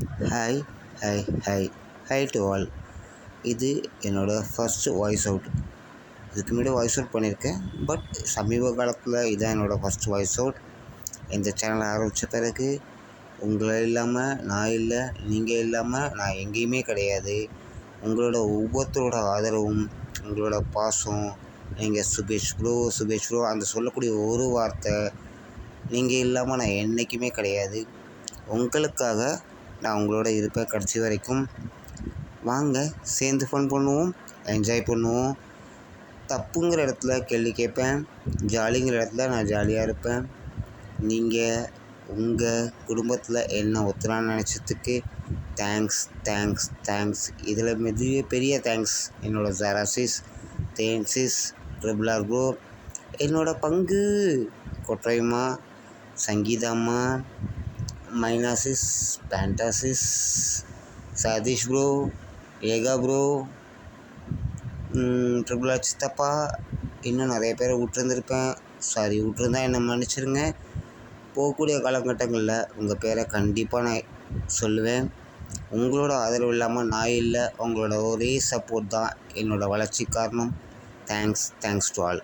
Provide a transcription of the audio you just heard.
Hi hi hi hi to all இது என்னோடய first voice out இதுக்கு முன்னாடி வாய்ஸ் அவுட் பண்ணியிருக்கேன். பட் சமீப காலத்தில் இதான் என்னோடய ஃபஸ்ட் வாய்ஸ் அவுட் இந்த சேனலை ஆரம்பித்த பிறகு உங்களை இல்லாமல் நான் இல்லை நீங்கள் இல்லாமல் நான் எங்கேயுமே கிடையாது. உங்களோட ஒவ்வொருத்தரோட ஆதரவும் உங்களோட பாசம் நீங்கள் சுபேஷ் ப்ரோ சுபேஷ் ப்ரோ அந்த சொல்லக்கூடிய ஒரு வார்த்தை நீங்கள் இல்லாமல் நான் என்றைக்குமே கிடையாது. உங்களுக்காக நான் உங்களோட இருப்பேன் கடைசி வரைக்கும் வாங்க சேர்ந்து ஃபன் பண்ணுவோம் என்ஜாய் பண்ணுவோம். தப்புங்கிற இடத்துல கேள்வி கேட்பேன் ஜாலிங்கிற இடத்துல நான் ஜாலியாக இருப்பேன். நீங்கள் உங்கள் குடும்பத்தில் என்ன ஒத்துலான்னு நினச்சதுக்கு தேங்க்ஸ் தேங்க்ஸ் தேங்க்ஸ் இதில் மிக பெரிய தேங்க்ஸ் என்னோடய ஜெராசிஸ் தேன்சிஸ் ட்ரிபிள் ஆர் ப்ரோ என்னோட பங்கு கொட்டையம்மா சங்கீதாம்மா மைனாசிஸ் பேண்டாசிஸ் சதீஷ் ப்ரோ ஏகா ப்ரோ ட்ரிபிள் ஆர் சித்தப்பா இன்னும் நிறைய பேரை விட்டுருந்துருப்பேன். சாரி விட்டுருந்தா என்னை மன்னிச்சிடுங்க போகக்கூடிய காலகட்டங்களில் உங்கள் பேரை கண்டிப்பாக நான் சொல்லுவேன். உங்களோட ஆதரவு இல்லாமல் நான் இல்லை. உங்களோட ஒரே சப்போர்ட் தான் என்னோடய வளர்ச்சி காரணம். Thanks thanks to all